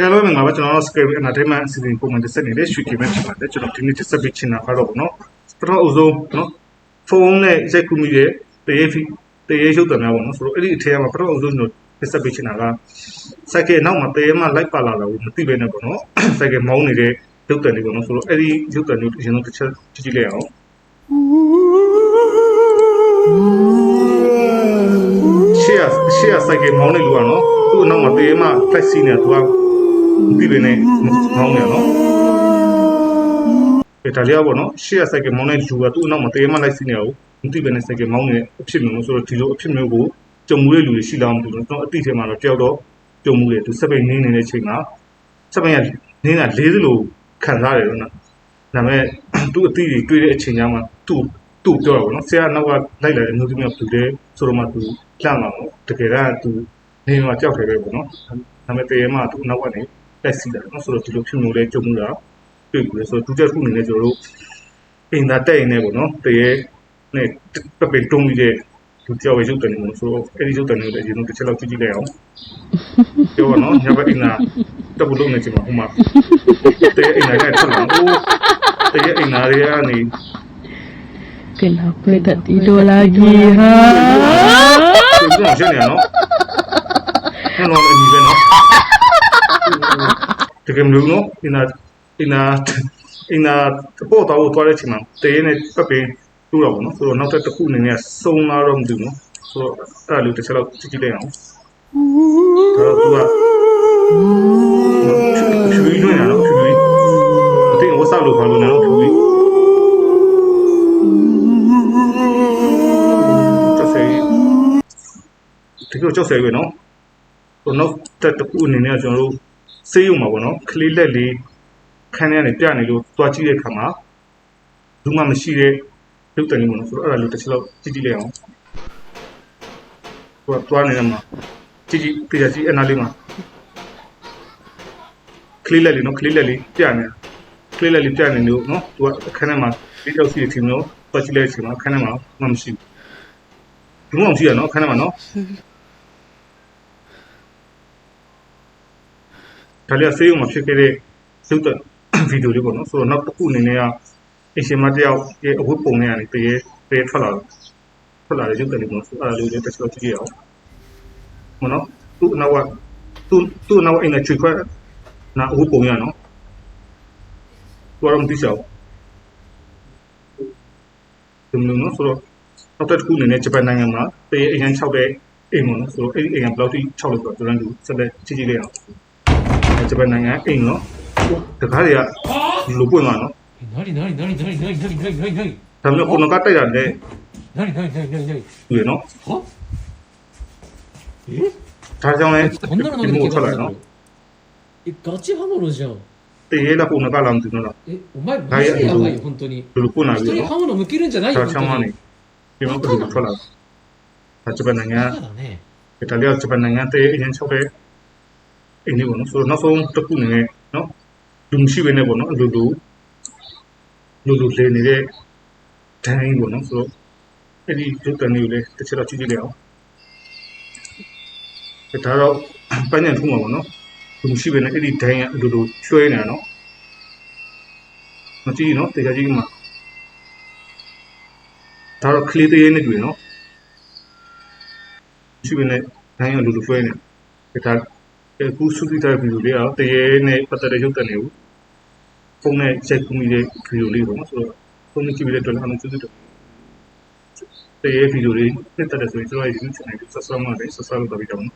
ကဲလို့မင်္ဂလာပါကျွန်တော်တို့ Scary Entertainment အစီအစဉ်ပုံမှန်တစ်ဆက်နေတဲ့ရွှေကင်မဲ့ဖြစ်ပါတယ်ကျွန်တော်ဒီနေ့တစ်ဆက်ပေးချင်တာကတော့ဗောနော်ပထမအဆုံးနော်ဖုန်းနဲ့ရိုက်ကူမိတဲ့တရေဖီတရေရုပ်တံများဗောနော်ဆိုတော့အဲ့ဒီအထက်မှာပထမအဆုံးကျွန်တော်တစ်ဆက်ပေးချင်တာကစိုက်ကဲနောက်မှာတရေမှလိုက်ပါလာတာကိုမသိဘဲနဲ့ဗောနော်စိုက်ကဲမောင်းနေတဲ့ရုပ်တံလေးဗောနော်ဆိုတော့အဲ့ဒီရုပ်တံလေးအရင်ဆုံးတစ်ချက်ကြည့်ကြည့်လိုက်အောင်ရှေ့ရရှေ့ရစိုက်ကဲမောင်းနေလူကနော်သူ့အနောက်မှာတရေမှ flex စီးနေတာသူက ဒီပဲနဲ့မောင်းနေနော်အဲဒါလေးကပေါ့နော်ရှေ့ရဆိုင်ကမောင်းတဲ့လူကသူ့အနောက်မှာတေးမလိုက်စီးနေအောင်မသိပဲနဲ့ဆိုင်ကမောင်းနေတဲ့အဖြစ်မျိုးဆိုတော့ဒီလိုအဖြစ်မျိုးကိုကြုံမှုတဲ့လူတွေရှိလားမသိဘူးတော့အတိထဲမှာတော့တယောက်တော့ကြုံမှုတယ်သူစက်ပိန်နေနေတဲ့ချိန်မှာစက်ပိန်ကနေတာလေးစလိုခံစားရတယ်နော်ဒါပေမဲ့သူ့အတိတွေတွေ့တဲ့အချိန်ကျမှသူ့သူ့ပြောတာပေါ့နော်ဆရာနောက်ကလိုက်လာတဲ့အမျိုးသမီးကသူတယ်ဆိုတော့မှသူလှမ်းလာတော့တကယ်တော့သူနေမှာကြောက်တယ်ပဲပေါ့နော်ဒါပေမဲ့တေးမှသူ့နောက်ကနေ တက်စီတာနော်ဆိုတော့ဒီလိုဖြစ်မျိုးလဲကြုံမှုတာတွေ့ပြီလေဆိုတော့ဒုတိယခုအနေနဲ့ကျွန်တော်တို့အင်တာတက်ရင်လည်းပေါ့နော်တရေနဲ့ပပင်တုံးပြီးတဲ့သူကြောက်ရရုပ်တယ်လို့ဆိုတော့အဲ့ဒီရုပ်တယ်ကိုလည်းအရင်ဆုံးတစ်ချက်လောက်ကြည့်ကြည့်လိုက်အောင်ပြောပါနော်ညဘက်အင်တာတက်ဖို့လုပ်နေချင်မှာဟိုမှာတရေအင်တာနဲ့ထွက်လာအိုးတရေအင်တာတွေကနေ Kenapa tak tidur lagi ha? သူကရှင်းနေရနော်နော်နော်အညီပဲနော် တကယ်မလို့နော်အင်တာအင်တာအင်တာပေါ်တော့တော်တဲ့ချိန်မှာတရေနဲ့ပပင်တူတော့ဘောနော်ဆိုတော့နောက်တစ်ခုအနေနဲ့စုံလာတော့မသိဘူးနော်ဆိုတော့အဲ့ဒါလေးတစ်ချက်လောက်ကြည့်ကြည့်လိုက်အောင်ဒါတော့သူကဖြူဖြူနေရနော်ဖြူဖြူအတင်းဝတ်စားလို့ခေါ်လို့နော်ဖြူဖြူကျောက်ဆယ်ဒီလိုကျောက်ဆယ်ပဲနော်ဟိုနောက်တစ်ခုအနေနဲ့ကျွန်တော်တို့ စေးရုံမှာပေါ့နော်ကလေးလက်လေးခန်းထဲကနေပြနေလို့တွားကြည့်တဲ့အခါမှာဘူးမှမရှိတဲ့ရုပ်တံလေးပေါ့နော်ဆိုတော့အဲ့ဒါလေးတစ်ချက်လောက်ကြည့်ကြည့်လိုက်အောင်ဟိုကတွားနေတဲ့မှာကြည့်ကြည့်ပြကြည့်အနာလေးမှာကလေးလက်လေးနော်ကလေးလက်လေးပြနေတာကလေးလက်လေးပြနေလို့နော်သူကအခန်းထဲမှာဒီတော့စီထင်လို့တွားကြည့်လိုက်ချိန်မှာအခန်းထဲမှာမှမရှိဘူးဘူးမှမရှိရနော်အခန်းထဲမှာနော် ဒါလေးကဆေးရုံမှာဖြစ်ခဲ့တဲ့ရုပ်သံဗီဒီယိုလေးပေါ့နော်ဆိုတော့နောက်တစ်ခုအနေနဲ့ကအရှင်မတယောက်ရဲ့အဝတ်ပုံနဲ့ကနေတရေတရေထွက်လာတယ်ထွက်လာတဲ့ရုပ်သံလေးပေါ့ဆိုအဲ့ဒါလေးလည်းတစ်ချက်ကြည့်ရအောင်မနော်သူ့နောက်ကသူ့သူ့နောက်အိမ်နဲ့ချွေခွဲနာအဝတ်ပုံရနော်သူကတော့မသိချောက်ဒီလိုနော်ဆိုတော့နောက်တစ်ခုအနေနဲ့ဂျပန်နိုင်ငံမှာတရေအရင်၆တဲ့အိမ်ပေါ့နော်ဆိုတော့အဲ့ဒီအိမ်ကဘယ်လောက်ထိ၆လို့ဆိုတော့သူတို့ဆက်လက်ကြည့်ကြည့်လိုက်အောင် ဂျပန်နိုင်ငံအိမ်နော်တကားတွေကဒီလိုပွင့်သွားနော် 何何何何何何何何何 ဒါမျိုးကိုနကတိုက်ရတယ် 何何何何何 သူရနော် はえ ဒါကြောင့်လဲ こんなの飲んで ဒီ る မို့ 気 ထွက် が လာ する နော် えガチハモロじゃん တရေလာကိုနကလာမသိနော်လား えお前マジでやばいよ本当に ဒီလိုပွင့်လာ 人 ပြီ に နော် 刃物向けるんじゃないよ ဒါ 本 ချောင်း 当 ကနေ に ဒီမှာပြန်ထွက်လာဒါဂျပန်နိုင်ငံ バカだね ဒါလေးကဂျပန်နိုင်ငံတရေအရင်၆တဲ့ အိမ်လေးပေါ့နော်ဆိုတော့နောက်ဆုံးတစ်ခုအနေနဲ့နော်လူမရှိဘဲနဲ့ပေါ့နော်အလိုလိုလူလူလေနေတဲ့ဒိုင်းပေါ့နော်ဆိုတော့အဲ့ဒီရုပ်တံလေးကိုလည်းတစ်ချက်တော့ကြည့်ကြည့်လိုက်အောင်ဒါတော့ပန်းညံထုံးမှာပေါ့နော်လူမရှိဘဲနဲ့အဲ့ဒီဒိုင်းကအလိုလိုလွှဲနေတာနော်မကြည့်နော်တရားကြည့်မှာဒါတော့ကလေးသေးနဲ့တွေ့နော်ရှိဘဲနဲ့ဒိုင်းကအလိုလိုလွှဲနေတာဒါ အခုစုတိတဲ့ဗီဒီယိုလေးကတရေနဲ့ပတ်သက်တဲ့ရုပ်သံတွေကိုဖုန်းနဲ့ရိုက်ကူးမိတဲ့ဗီဒီယိုလေးပေါ့နော်ဆိုတော့ဖုန်းနဲ့ကြည့်ပြီးတဲ့အတွက်လည်းအမှန်တူတူတရေဗီဒီယိုလေးနဲ့တက်တဲ့ဆိုရင်ကျွန်တော်ရဲ့ YouTube channel ကို subscribe လုပ်တယ် subscribe လုပ်ပြီးတော့နော်